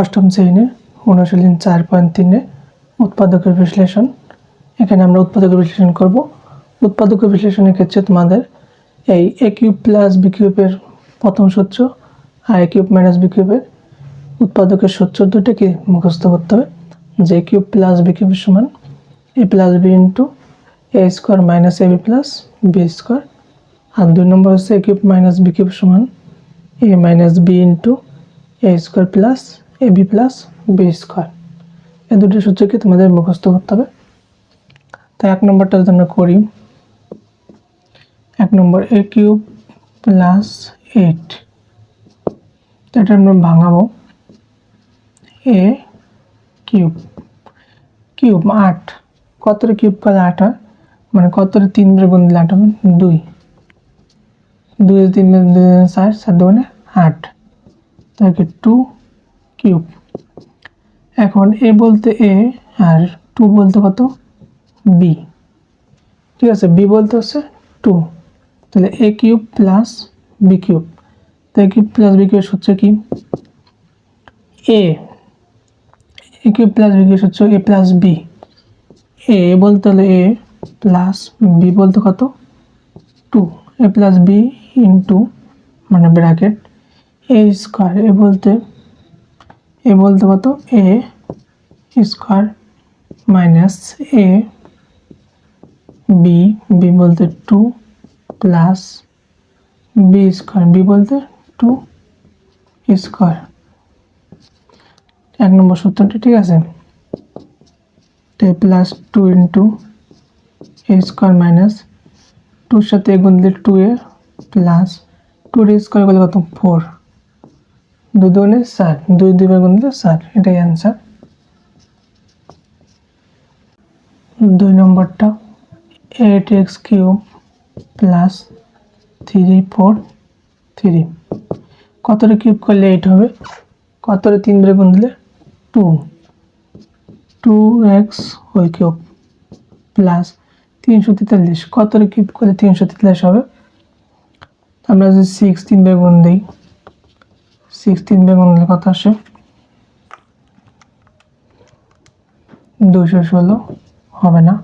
অষ্টম শ্রেণির অনুশীলন চার পয়েন্ট তিনে উৎপাদকের বিশ্লেষণ। এখানে আমরা উৎপাদকের বিশ্লেষণ করব। উৎপাদকের বিশ্লেষণের ক্ষেত্রে তোমাদের এই এ কিউব প্লাস বি কিউবের প্রথম সূত্র আর এ কিউব মাইনাস বি কিউবের উৎপাদকের সূত্র দুটোকে মুখস্থ করতে হবে। যে কিউব প্লাস বি কিউবের সমান A plus B into A square minus A B plus B square আর দুই নম্বর হচ্ছে A cube minus B cube সমান A minus B into A square plus A B plus B square এই দুটো সূত্রকে তোমাদের মুখস্থ করতে হবে। তো এক নম্বরটা যদি আমরা করি, এক number A cube plus eight এটা আমরা ভাঙাবো। এ কিউব কিউব আট। কতটা কিউব করলে আট হয়? মানে কতটা তিন বের গুণ দিলে আট হবে? দুই। দুই তিন বের চার চার দুগুণে আট। তাকে টু কিউব। এখন এ বলতে এ আর টু বলতে কত? বি। ঠিক আছে, বি বলতে হচ্ছে টু। তাহলে A cube plus B cube. তো A cube plus B cube হচ্ছে কি? A. A cube plus B cube হচ্ছে এ প্লাস বি। এ বলতে হলে এ প্লাস বি বলতে কত? Two. A plus B into মানে ব্র্যাকেট এ স্কোয়ার। এ বলতে এ বলতে কত? A square minus A B B বলতে two plus B square, B বলতে টু স্কোয়ার। এক নম্বর সূত্রটি, ঠিক আছে? টে plus two into A square minus টুর সাথে এ গুণ দিলে টু এ প্লাস টুর স্কোয়ার করলে কত? ফোর। দু দুগুণে চার দুই দুইবার গুণ দিলে চার এটাই অ্যান্সার দুই নম্বরটা eight x cube plus three four three কতটা কিউব করলে এইট হবে? কতটা তিন বারে গুণ দিলে two two x whole cube plus তিনশো তেতাল্লিশ কতটা কিউব করলে তিনশো তেতাল্লিশ হবে? আমরা যদি সিক্স তিন বারে দিই সিক্স তিন বারে গুণ দিলে কত আসে। দুশো ষোলো হবে না।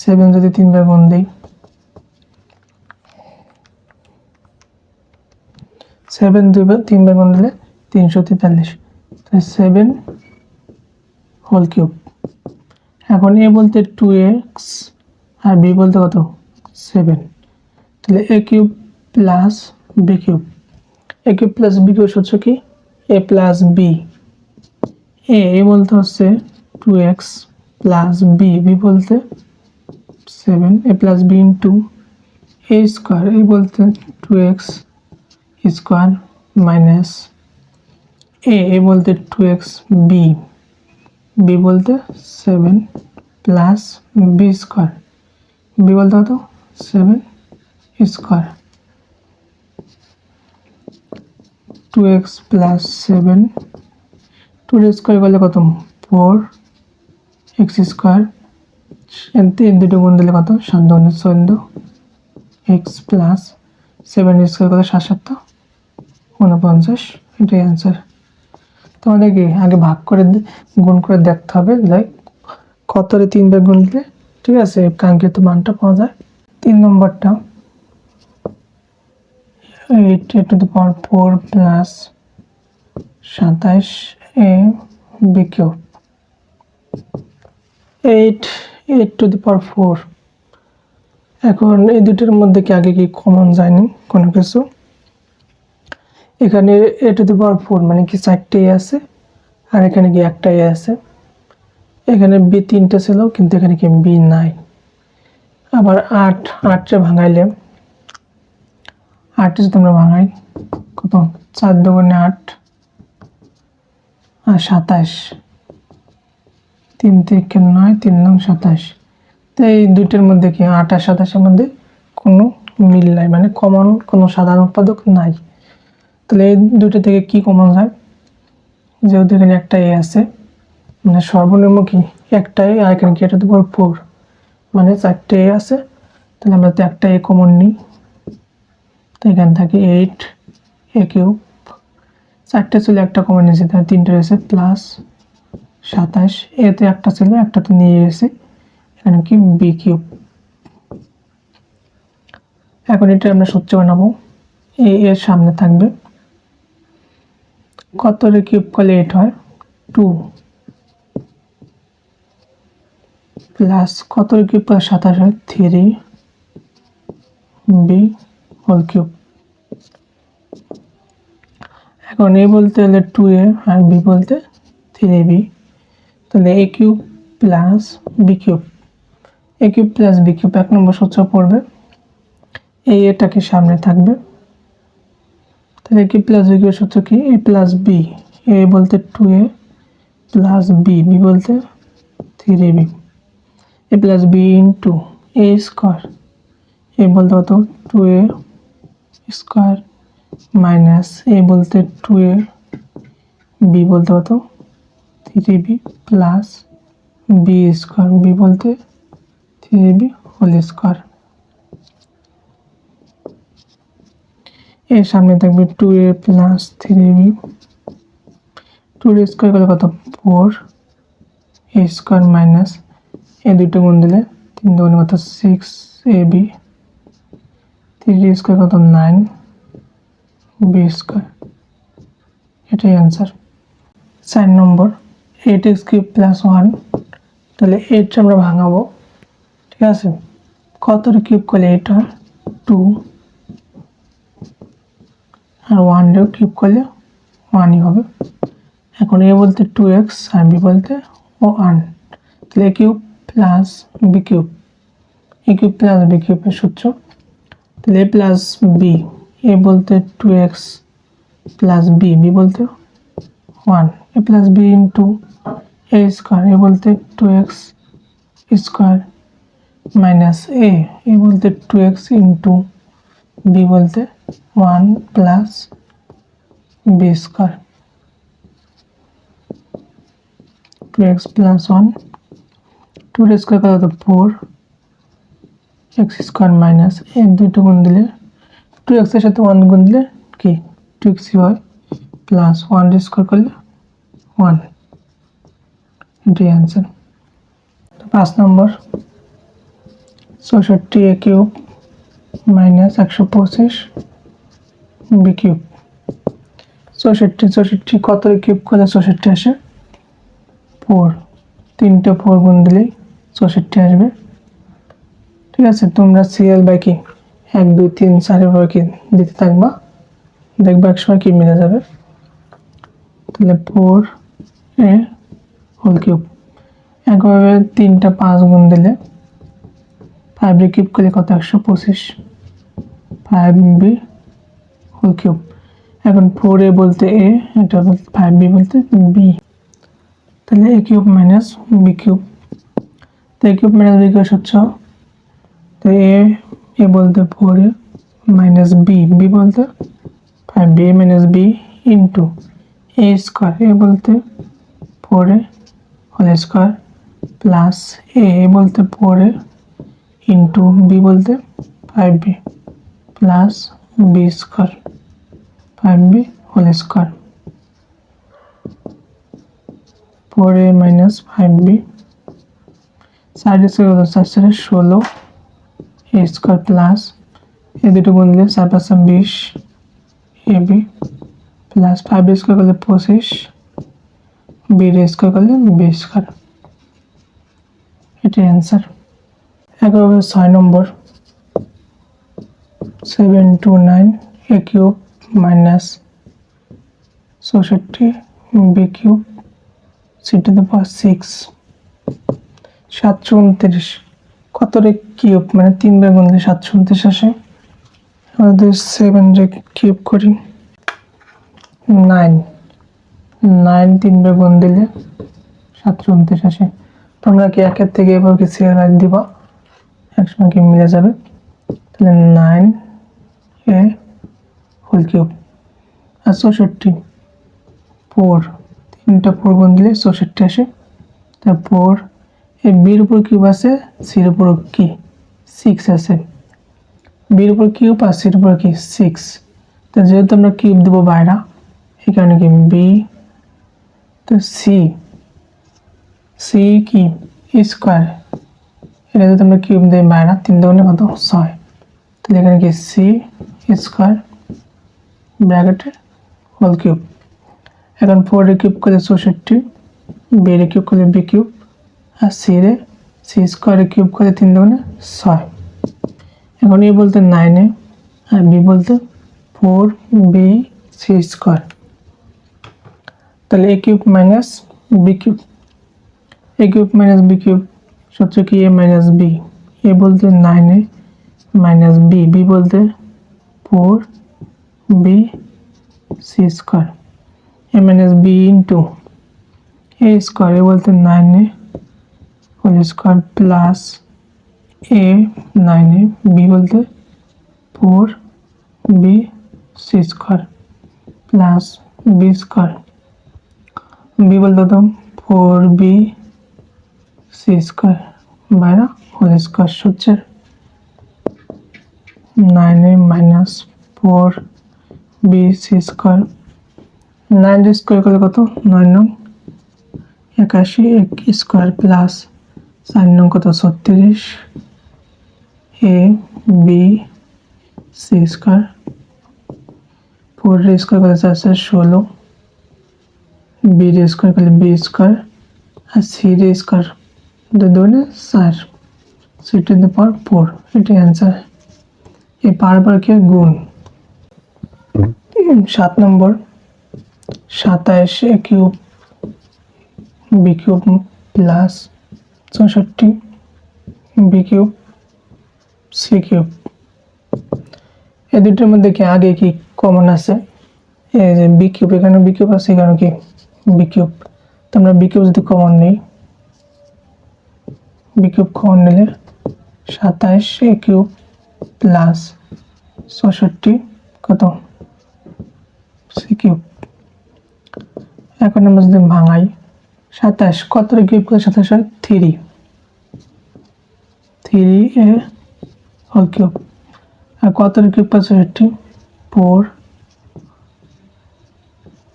সেভেন যদি তিনবার গুণ দিই। সেভেন দুইবার তিনবার গুণ দিলে তিনশো তেতাল্লিশ। সেভেন হোল কিউব এখন এ বলতে টু এক্স আর বি বলতে কত? সেভেন তাহলে A cube plus B cube A cube plus B cube হচ্ছে কি? A plus B A A বলতে হচ্ছে two x plus B B বলতে seven A plus B into A square A বলতে two x square minus A A বলতে two x B B বলতে seven plus B square B বলতে কত? Seven square two x plus seven two square করলে কত? Four x square তিন দুটো গুণ দিলে কত? সাত দুগুণে চোদ্দ এক্স প্লাস সেভেন স্কোয়ার কত সাত সাত উনপঞ্চাশ, এটাই অ্যান্সার তোমাদেরকে আগে ভাগ করে গুণ করে দেখতে হবে লাইক কতরে তিনবার গুণ দিলে? ঠিক আছে, কাঙ্ক্ষিত মানটা পাওয়া যায়। তিন নম্বরটা eight to the power four plus সাতাশ A B cube eight eight to the power four এখন এই দুটোর মধ্যে কি আগে কি কমন যায়নি? কোনো কিছু? এখানে a two the power four মানে কি চারটে এ আছে, আর এখানে কি একটা এ আছে। এখানে বি তিনটে ছিল, কিন্তু এখানে কি বি নাই। আবার আট, আটটা ভাঙাইলে আটটা যদি আমরা ভাঙাই। কত? চার দুগুণে আট। আর সাতাশ। তিন থেকে নয়, তিন নং সাতাশ। তো এই দুইটার মধ্যে কি আট আর সাতাশের মধ্যে কোনো মিল নাই? মানে কমন কোনো সাধারণ উৎপাদক নাই। তাহলে এই দুইটা থেকে কি কমন যায় যেহেতু এখানে একটা এ আছে মানে সর্বনিম্ন কি? একটাই আর এখানে কি? এটা তো ফোর মানে চারটে এ আছে, তাহলে আমরা তো একটা এ কমন নিই। তো এখানে থাকে এইট এ কিউব চারটে ছিল, একটা কমে নিয়েছে তার তিনটে রয়েছে প্লাস সাতাশ। এতে একটা ছিল, একটা তো নিয়ে গেছে এখানে কি? বি কিউব এখন এটা আমরা সূত্র বানাবো। এ এর সামনে থাকবে। কত রে কিউব করলে এইট হয়? টু প্লাস কত কিউব সাতাশ হয়? থ্রি বি হোল কিউব এখন এ বলতে হলে টু এ আর বি বলতে থ্রি বি তাহলে A cube plus B cube A cube plus B cube এক নম্বর সূত্র পড়বে। এই এটাকে সামনে থাকবে? তাহলে কি প্লাস বি কিউব সূত্র কি? এ প্লাস বি এ বলতে two A plus B B বলতে three B A plus B into A square A বলতে কত? Two A square minus A বলতে টু এ বি বলতে কত? Three B plus B square B বলতে three B whole square. এর সামনে থাকবে two A plus three B two A square করলে কত? Four A square minus A দুটো গুণ দিলে তিন দুগুণ কত? Six A B three square কত নাইন বি স্কোয়ার এটাই অ্যান্সার চার number eight x cube plus one তাহলে এইটটা আমরা ভাঙাবো। ঠিক আছে? কতটা কিউব করলে এইট হয়? টু আর ওয়ান ডেও কিউব করলে ওয়ানই হবে। এখন এ বলতে টু এক্স আর বি বলতে ওয়ান তাহলে A cube plus B cube A cube plus B কিউবের সূত্র। তাহলে এ প্লাস বি এ বলতে two x plus B B বলতে one A plus B into A square A বলতে two x square minus A A বলতে two x into B বলতে one plus B square two x plus one two square কত? Four x square minus A দুটো গুণ দিলে two এক্সের সাথে one গুণ দিলে কি? টু এক্সই হয় প্লাস ওয়ান স্কোয়ার করলে ওয়ান এটাই অ্যান্সার পাঁচ নম্বর, চৌষট্টি এ কিউব মাইনাস একশো পঁচিশ বি কিউব চৌষট্টি চৌষট্টি কত কিউব করলে চৌষট্টি আসে? ফোর তিনটে ফোর গুণ দিলেই চৌষট্টি আসবে। ঠিক আছে, তোমরা সিরিয়াল বাই কি এক, দুই, তিন, চার এভাবে কি দিতে থাকবা। দেখবা এক সময় কি মিলে যাবে। তাহলে ফোর এ হোল কিউব একভাবে তিনটা পাঁচ গুণ দিলে ফাইভ বি কিউব করলে কত? একশো পঁচিশ। ফাইভ বি হোল কিউব এখন ফোর এ বলতে এ, এটা বলতে ফাইভ বি বলতে বি তাহলে A cube minus B cube তো A cube minus B cube হচ্ছে তো এ এ বলতে four A minus B B বলতে five B minus B into A square A বলতে four A whole square plus A বলতে four এ into B বলতে five B plus B square five B whole square four A minus five B side square কত চারে ষোলো এ square plus এ দুটো গুণ দিলে চার পাঁচশো বিশ A B plus five square করলে পঁচিশ বি স্কোয়ার করলে বি স্কোয়ার এটাই অ্যান্সার একইভাবে ছয় number. Seven two nine A cube minus চৌষট্টি B cube C to the power six সাতশো উনত্রিশ। কত রে কিউব মানে তিন বার গুণ দিলে সাতশো উনত্রিশ আসে। আমাদের সেভেন রে কিউব করি। নাইন নাইন তিন বার গুণ দিলে সাতশো উনত্রিশ আসে। তোমরা কি একের থেকে এবার কি সিরিয়াল রাখ দিবা? একসময় কি মিলে যাবে? তাহলে নাইন এ হোল কিউব। আর চৌষট্টি। ফোর তিনটা ফোর গুণ দিলে চৌষট্টি আসে। তা ফোর এই বির উপর কিউব আছে সির উপর কি? সিক্স আছে। বির উপর কিউব আর সির উপর কি? সিক্স তো যেহেতু আমরা কিউব দেবো বাইরা এখানে কি বি তো সি সি কি? স্কোয়ার এটা যদি আমরা কিউব দিই বাইরে, তিন দোকানে কত? ছয়। তাহলে এখানে কি সি স্কোয়ার ব্র্যাকেটে হোল কিউব এখন ফোর কিউব করলে চৌষট্টি। বি কিউব করলে বি কিউব আর সি রে সি স্কোয়ারে কিউব করলে তিন দোকানে ছয়। এখন এ বলতে নাইনে আর বি বলতে ফোর বি সি স্কোয়ার তাহলে A cube minus B cube A cube minus B cube সূত্র কি এ মাইনাস বি এ বলতে নাইনে মাইনাস বি বি বলতে four B C square A minus B into A square A বলতে নাইনে whole square plus A নাইনে B বলতে four B C square plus B square B বলতে তো ফোর বি সি স্কোয়ার বাইরে whole square সূত্রের নাইনে minus four B C square nine square করলে কত নয় নং একাশি এক স্কোয়ার প্লাস চার নং কত ছত্রিশ a b c square four square করলে চারশো ষোলো বি স্কোয়ার করলে বি স্কোয়ার আর সি স্কোয়ার দুনে চার c to the power four এটি অ্যান্সার এই বারবার কি গুণ সাত নম্বর সাতাইশ a cube b cube plus চৌষট্টি, বি কিউব, সি কিউব। এই দুটোর মধ্যে কি আগে কি কমন আছে? এই যে বি কিউব, এখানে বি কিউব আছে, এখানে কি বি কিউব। তো আমরা বি কিউব যদি কমন নেই, বি কিউব কমন নিলে সাতাইশ, এ কিউব প্লাস চৌষট্টি, কত? C cube. এখন আমরা যদি ভাঙাই সাতাশ। কত কিউব করে সাতাশ হয়? Three three a whole cube আর কত কিউব করে চৌষট্টি ফোর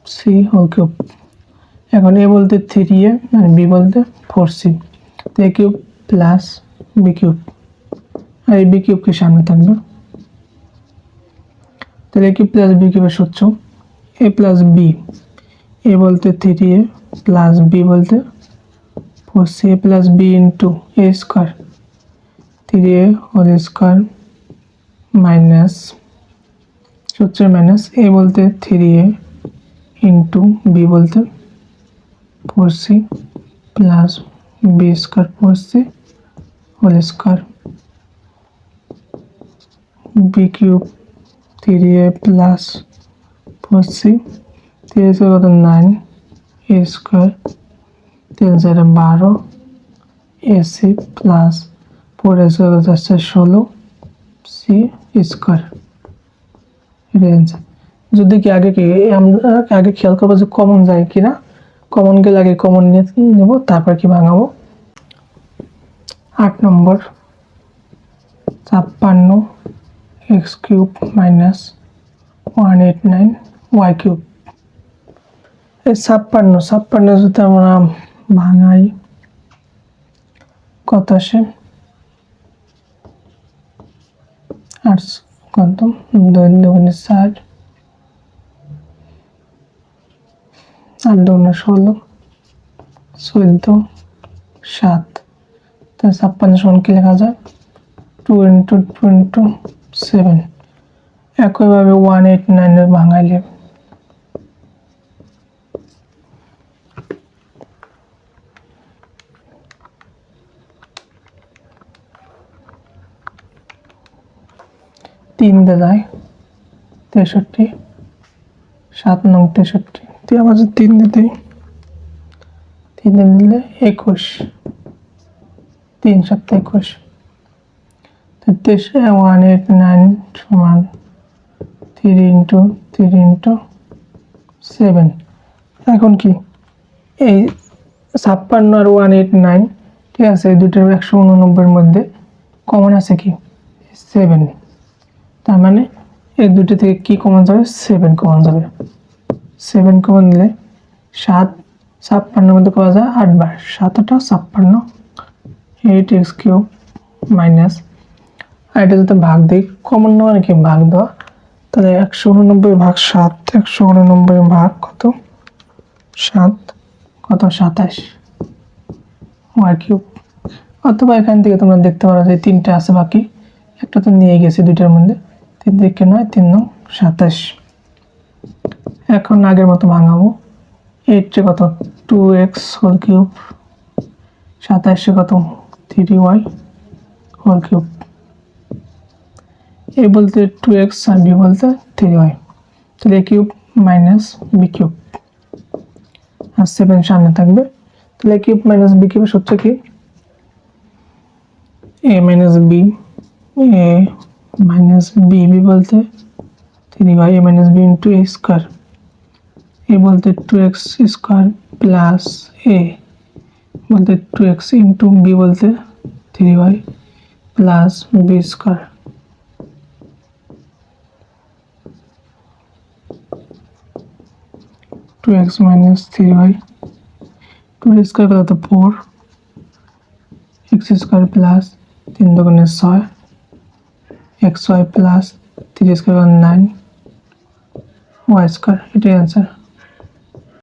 সি হোল কিউব এখন এ বলতে থ্রি এ, আর বি বলতে four c a cube plus b cube আর এই বি কিউবকে সামনে থাকবে। তাহলে এ কিউব প্লাস বি কিউবের সূত্র। এ প্লাস বি এ বলতে থ্রি এ প্লাস বি বলতে four c a plus b into a square three a whole square minus সূত্রের minus এ বলতে থ্রি এ ইন্টু বি বলতে four c plus b square four c whole square b cube three a plus four c three square কত nine a square তিন চারে বারো a c plus four a square কত আসছে ষোলো C square answer যদি কি আগে কি আমরা আগে খেয়াল করব যে কমন যায় কিনা কমন গেলে আগে কমন নিয়ে নেব, তারপর কি ভাঙাবো? আট নম্বর, ছাপ্পান্ন x cube minus one eight nine y cube ছাপ্পান্ন ছাপ্পান্ন যদি আমরা ভাঙাই। কত আসে? আট কত? দুগুণে ষাট। আট দুগুণে ষোলো। চোদ্দ, সাত। তা ছাপ্পান্ন সমান কি লেখা যায়? Two into two into seven একইভাবে ওয়ান এইট নাইনের ভাঙাইলে তিন দেয় তেষট্টি, সাত নং তেষট্টি। তুই আবার যদি তিন দিতে তিন দিন দিলে একুশ, তিন সপ্তাহ একুশ। তেত্রিশ ওয়ান এইট নাইন সমান three into three into seven এখন কি? এই ছাপ্পান্ন আর ওয়ান এইট নাইন ঠিক আছে, এই দুটোর একশো উননব্বইয়ের মধ্যে কমন আছে কি? সেভেন তার মানে এই দুটো থেকে কি কমন যাবে? সেভেন কমন যাবে। সেভেন কমন দিলে সাত ছাপ্পান্নের মধ্যে পাওয়া যায় আটবার। সাত আটা ছাপ্পান্ন। এইট এক্স কিউব মাইনাস আর এটা যাতে ভাগ দিই কমন নেওয়া নাকি ভাগ দেওয়া? তাহলে একশো উননব্বই ভাগ সাত, একশো উননব্বই ভাগ কত? সাত, কত? সাতাশ। ওয়াই কিউব অথবা এখান থেকে তোমরা দেখতে পারো যে তিনটে আছে বাকি। একটা তো নিয়ে গেছি দুইটার মধ্যে। তিন দিকে নয়, তিন নং, সাতাশ। এখন আগের মতো ভাঙাবো। এইটে কত? টু এক্স হোল কিউব সাতাশে কত? Three y whole cube a বলতে টু এক্স আর বি বলতে থ্রি ওয়াই তাহলে a cube minus b cube R seven সামনে থাকবে। তাহলে এ কিউব মাইনাস বি কিউবের সূত্র কি? A minus b a minus b b বলতে three y a minus b into a square a বলতে two x square plus a বলতে two x into B বলতে three y plus b square two x minus three y two square কত four x square plus তিন দোকানে ছয় x y plus three square nine y square এটাই answer